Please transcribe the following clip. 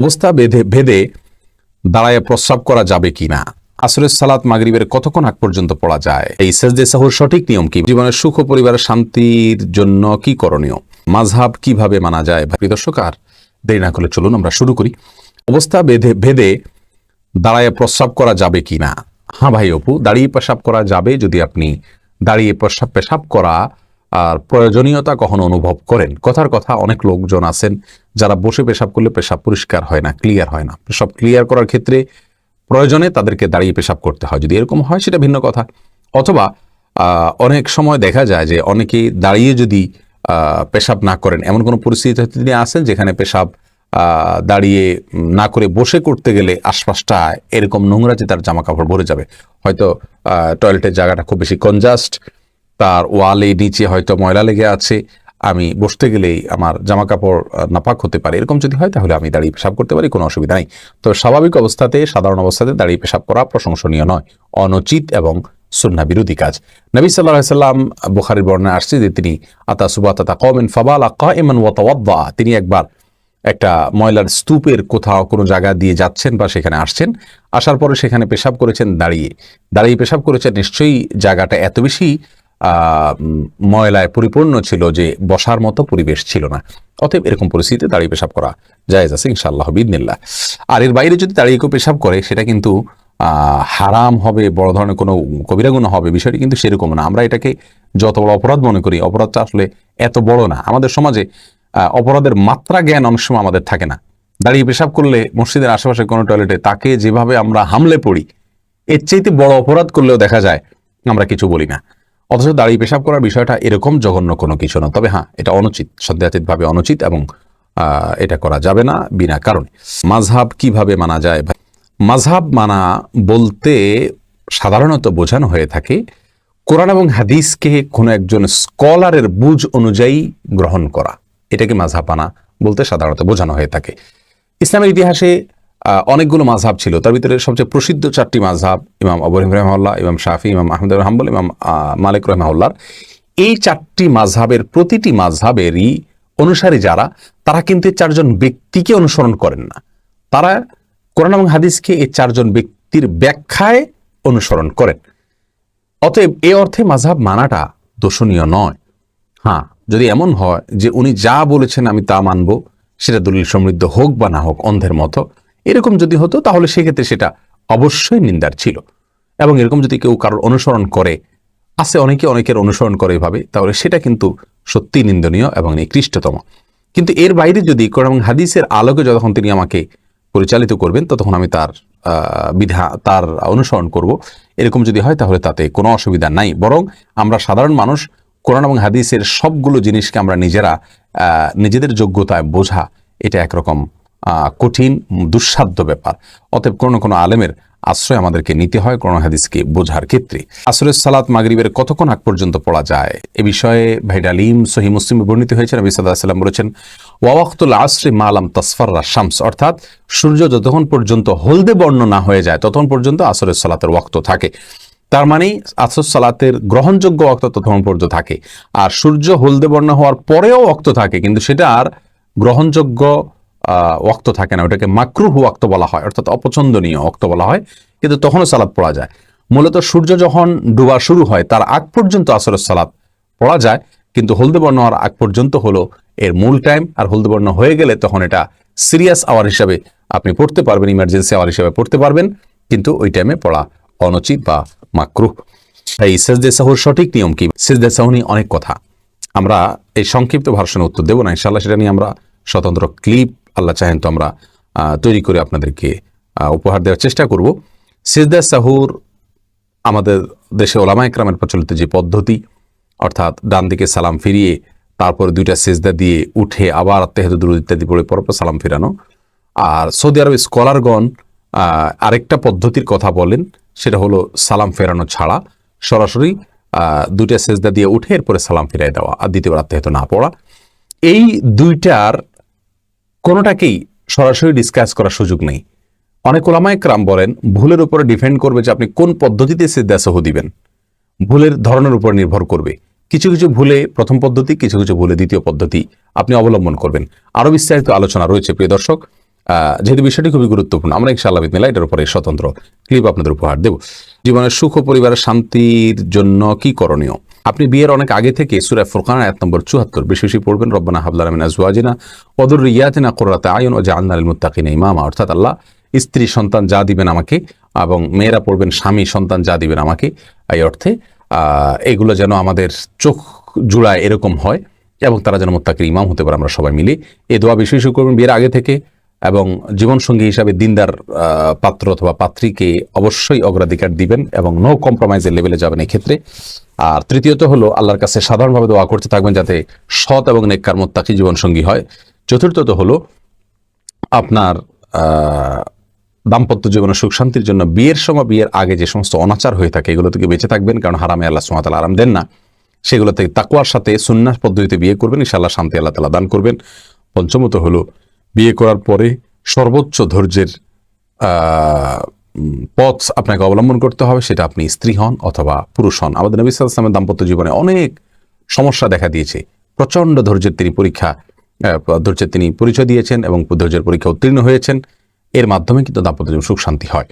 অবস্থা বেঁধে, ভেদে দাঁড়ায় প্রস্রাব করা যাবে কিনা? আসরের সালাত মাগরিবের কতক্ষণ আগ পর্যন্ত পড়া যায়? এই সেজদে সাহুর সঠিক নিয়ম কি? জীবনের সুখ ও পরিবারের শান্তির জন্য কি করণীয়? মাঝহাব কীভাবে মানা যায়? ভাই দর্শক, আর দেরি না করলে চলুন, আমরা শুরু করি। অবস্থা বেঁধে, ভেদে দাঁড়ায় প্রস্রাব করা যাবে কিনা? হ্যাঁ ভাই অপু, দাঁড়িয়ে পেশাব করা যাবে যদি আপনি দাঁড়িয়ে পেশাব পেশাব করা আর প্রয়োজনীয়তা কখনো অনুভব করেন। কথার কথা অনেক লোকজন আছেন যারা বসে পেশাব করলে পেশাব পরিষ্কার হয় না ক্লিয়ার হয় না। পেশাব ক্লিয়ার করার ক্ষেত্রে প্রয়োজনে তাদেরকে দাঁড়িয়ে পেশাব করতে হয়। যদি এরকম হয়, সেটা ভিন্ন কথা। অথবা অনেক সময় দেখা যায় যে অনেকে দাঁড়িয়ে যদি পেশাব না করেন, এমন কোনো পরিস্থিতি তিনি আসেন যেখানে পেশাব দাঁড়িয়ে না করে বসে করতে গেলে আশপাশটা এরকম নোংরা যে তার জামা কাপড় ভরে যাবে। হয়তো টয়লেটের জায়গাটা খুব বেশি কনজাস্ট তার ওয়ালে নিচে হয়তো ময়লা লেগে আছে, আমি বসতে গেলেই আমার জামা কাপড় নাপাক হতে পারে। এরকম যদি হয় তাহলে আমি দাঁড়িয়ে পেশাব করতে পারি, কোনো অসুবিধা নেই। তো স্বাভাবিক অবস্থাতে, সাধারণ অবস্থাতে দাঁড়িয়ে পেশাব করা প্রশংসনীয় নয়, অনুচিত এবং সুন্না বিরোধী কাজ। নবী সাল্লাহ সাল্লাম বুখারির বর্ণায় আসছে যে তিনি আতা সুবাত কমেন ফাবাল আকা ইমান ওয়াতাওয়াদ্দা তিনি একবার একটা ময়লার স্তূপের কোথাও কোনো জায়গা দিয়ে যাচ্ছেন বা সেখানে আসছেন, আসার পরে সেখানে পেশাব করেছেন, দাঁড়িয়ে। দাঁড়িয়ে পেশাব করেছেন, নিশ্চয়ই জায়গাটা এত বেশি ময়লায় পরিপূর্ণ ছিল যে বসার মতো পরিবেশ ছিল না। অতএব এরকম পরিস্থিতিতে দাঁড়িয়ে পেশাব করা জায়েজ আছে ইনশাআল্লাহ বিদিনিল্লাহ আর এর বাইরে যদি দাঁড়িয়ে কেউ পেশাব করে, সেটা কিন্তু হারাম হবে, বড় ধরনের কোনো কবিরা গুণ হবে, বিষয়টি কিন্তু সেরকম না। আমরা এটাকে যত বড় অপরাধ মনে করি, অপরাধটা আসলে এত বড় না। আমাদের সমাজে অপরাধের মাত্রা জ্ঞান অনেক সময় আমাদের থাকে না। দাঁড়িয়ে পেশাব করলে মসজিদের আশেপাশে কোনো টয়লেটে তাকে যেভাবে আমরা হামলে পড়ি, এর চাইতে বড় অপরাধ করলেও দেখা যায়, আমরা কিছু বলি না। অথচ দাঁড়িয়ে পেশাব করার বিষয়টা এরকম জঘন্য কোনো কিছু না। তবে হ্যাঁ এটা অনুচিত সন্দেহাতীতভাবে অনুচিত এবং এটা করা যাবে না বিনা কারণে। মাঝহাব কীভাবে মানা যায় ভাই? মাঝহাব মানা বলতে সাধারণত বোঝানো হয়ে থাকে, কোরআন এবং হাদিসকে কোনো একজন স্কলারের বুঝ অনুযায়ী গ্রহণ করা। এটাকে মাঝহাব মানা বলতে সাধারণত বোঝানো হয়ে থাকে। ইসলামের ইতিহাসে অনেকগুলো মাঝহাব ছিল। তার ভিতরে সবচেয়ে প্রসিদ্ধ চারটি মাঝহাব ইমাম আবু রহিম রহমাল্লাহ ইমাম শাফি, ইমাম আহমদ হাম্বল, ইমাম মালিক রহমাউল্লার এই চারটি মাঝহাবের প্রতিটি মাঝহাবেরই অনুসারী যারা, তারা কিন্তু চারজন ব্যক্তিকে অনুসরণ করেন না। তারা কোরআন এবং হাদিসকে এই চারজন ব্যক্তির ব্যাখ্যায় অনুসরণ করেন। অতএব এ অর্থে মাঝহাব মানাটা দোষণীয় নয়। হ্যাঁ যদি এমন হয় যে উনি যা বলেছেন আমি তা মানব, সেটা দলিল সমৃদ্ধ হোক বা না হোক, অন্ধের মতো এরকম যদি হতো, তাহলে সেক্ষেত্রে সেটা অবশ্যই নিন্দার ছিল। এবং এরকম যদি কেউ কারোর অনুসরণ করে, আছে অনেকে অনেকের অনুসরণ করে এভাবে, তাহলে সেটা কিন্তু সত্যি নিন্দনীয় এবং নিকৃষ্টতম। কিন্তু এর বাইরে যদি কোরআন হাদিসের আলোকে যতক্ষণ তিনি আমাকে পরিচালিত করবেন, ততক্ষণ আমি তার বিধা, তার অনুসরণ করব। এরকম যদি হয়, তাহলে তাতে কোনো অসুবিধা নাই। বরং আমরা সাধারণ মানুষ, কোরআন এবং হাদিসের সবগুলো জিনিসকে আমরা নিজেরা নিজেদের যোগ্যতায় বোঝা, এটা একরকম কঠিন, দুঃসাধ্য ব্যাপার। অতএব কোনো কোনো আলেমের আশ্রয় আমাদেরকে নিতে হয় কোরআন হাদিসকে বোঝার ক্ষেত্রে। আসরের সালাত মাগরিবের কতক্ষণ আগ পর্যন্ত পড়া যায়? এ বিষয়ে ভাই ডালিম সহি মুসলিমে বর্ণিত হয়েছে, নবী সাল্লাহ সাল্লাম বলেছেন ওয়াক্তুল আসরে মালাম তসফাররা শামস অর্থাৎ সূর্য যতক্ষণ পর্যন্ত হলদে বর্ণ না হয়ে যায়, ততক্ষণ পর্যন্ত আসরের সালাতের ওয়াক্ত থাকে। তার মানে আসর সালাতের গ্রহণযোগ্য অক্ত ততক্ষণ পর্যন্ত থাকে। আর সূর্য হলদে বর্ণ হওয়ার পরেও অক্ত থাকে, কিন্তু সেটা আর গ্রহণযোগ্য আহ, ওয়াক্ত থাকে না ওটাকে মাকরুহ ওয়াক্ত বলা হয় অর্থাৎ অপছন্দনীয় ওয়াক্ত বলা হয় কিন্তু তখনও সালাদ পড়া যায়। মূলত সূর্য যখন ডুবা শুরু হয় তার আগ পর্যন্ত আসরের সালাদ পড়া যায় কিন্তু হলদে বর্ণ হওয়ার আগ পর্যন্ত হলো এর মূল টাইম আর হলদে বর্ণ হয়ে গেলে তখন এটা সিরিয়াস আওয়ার হিসাবে আপনি পড়তে পারবেন ইমার্জেন্সি আওয়ার হিসাবে পড়তে পারবেন কিন্তু ওই টাইমে পড়া অনুচিত বা মাকরুহ। এই সেজদে সাহুর সঠিক নিয়ম কি? সেজদে সাহু নিয়ে অনেক কথা। আমরা এই সংক্ষিপ্ত ভার্সনে উত্তর দেবো না ইনশাল্লাহ সেটা নিয়ে আমরা স্বতন্ত্র ক্লিপ আল্লাহ চাহেন তো আমরা তৈরি করে আপনাদেরকে উপহার দেওয়ার চেষ্টা করব। সিজদা সাহুর আমাদের দেশে ওলামা একরামের প্রচলিত যে পদ্ধতি, অর্থাৎ ডান দিকে সালাম ফিরিয়ে, তারপরে দুইটা সেজদা দিয়ে উঠে আবার তেহেদুদ ইত্যাদি পড়ে পরপর সালাম ফিরানো। আর সৌদি আরব স্কলারগণ আরেকটা পদ্ধতির কথা বলেন, সেটা হলো সালাম ফেরানো ছাড়া। সরাসরি দুইটা সেজদা দিয়ে উঠে এরপরে সালাম ফিরাই দেওয়া, আর দ্বিতীয়বার আত্মাহিত না পড়া। এই দুইটার কোনোটাকেই সরাসরি ডিসকাস করার সুযোগ নেই। অনেক ওলামায় ক্রাম বলেন, ভুলের উপরে ডিপেন্ড করবে যে আপনি কোন পদ্ধতিতে সিদ্ধা সহ দিবেন। ভুলের ধরনের উপর নির্ভর করবে। কিছু কিছু ভুলে প্রথম পদ্ধতি, কিছু কিছু ভুলে দ্বিতীয় পদ্ধতি আপনি অবলম্বন করবেন। আরও বিস্তারিত আলোচনা রয়েছে, প্রিয় দর্শক। যেহেতু বিষয়টি খুবই গুরুত্বপূর্ণ, আমরা ইনশাআল্লাহ বিদিনিল্লাহ এটার উপরে স্বতন্ত্র ক্লিপ আপনাদের উপহার দেব। জীবনের সুখ পরিবারের শান্তির জন্য কি করণীয়? আপনি বিয়ের অনেক আগে থেকে সুরা ফুরকান আয়াত নম্বর চুয়াত্তর, বেশি বেশি পড়বেন। রব্বানা হাবলানা মিন আজওয়াজিনা ওদুর রিয়াতিনা কুররাতা আয়ুন ও জাআলনা লিল মুত্তাকিনা ইমামা। অর্থাৎ আল্লাহ স্ত্রী সন্তান যা দিবেন আমাকে এবং মেয়েরা পড়বেন, স্বামী সন্তান যা দিবেন আমাকে, এই অর্থে এগুলো যেন আমাদের চোখ জুড়ায় এরকম হয় এবং তারা যেন মোত্তাকির ইমাম হতে পারে, আমরা সবাই মিলে। এই দোয়া বেশি বেশি করবেন। বিয়ের আগে থেকে এবং জীবনসঙ্গী হিসাবে দিনদার পাত্র অথবা পাত্রীকে অবশ্যই অগ্রাধিকার দিবেন এবং নো কম্প্রোমাইজের লেভেলে যাবেন ক্ষেত্রে আর তৃতীয়ত হলো আল্লাহর কাছে সাধারণভাবে দোয়া করতে থাকবেন যাতে সৎ এবং নেককার মোত্তাকি জীবনসঙ্গী হয়। চতুর্থত হলো আপনার দাম্পত্য জীবনের সুখ শান্তির জন্য বিয়ের সময় বিয়ের আগে যে সমস্ত অনাচার হয়ে থাকে এগুলো থেকে বেঁচে থাকবেন, কারণ হারামে আল্লাহ সুমাতাল আরাম দেন না। সেগুলো থেকে তাকুয়ার সাথে সুন্নাস পদ্ধতিতে বিয়ে করবেন, ইনশাআল্লাহ শান্তি আল্লাহ তালা দান করবেন। পঞ্চমত হলো বিয়ে করার পরে সর্বোচ্চ ধৈর্যের পথ আপনাকে অবলম্বন করতে হবে, সেটা আপনি স্ত্রী হন অথবা পুরুষ হন। আমাদের নবী আলাইহি দাম্পত্য জীবনে অনেক সমস্যা দেখা দিয়েছে। প্রচণ্ড ধৈর্যের তিনি পরীক্ষা ধৈর্যের তিনি পরিচয় দিয়েছেন এবং ধৈর্যের পরীক্ষা উত্তীর্ণ হয়েছেন। এর মাধ্যমে কিন্তু দাম্পত্য জীবন সুখ শান্তি হয়।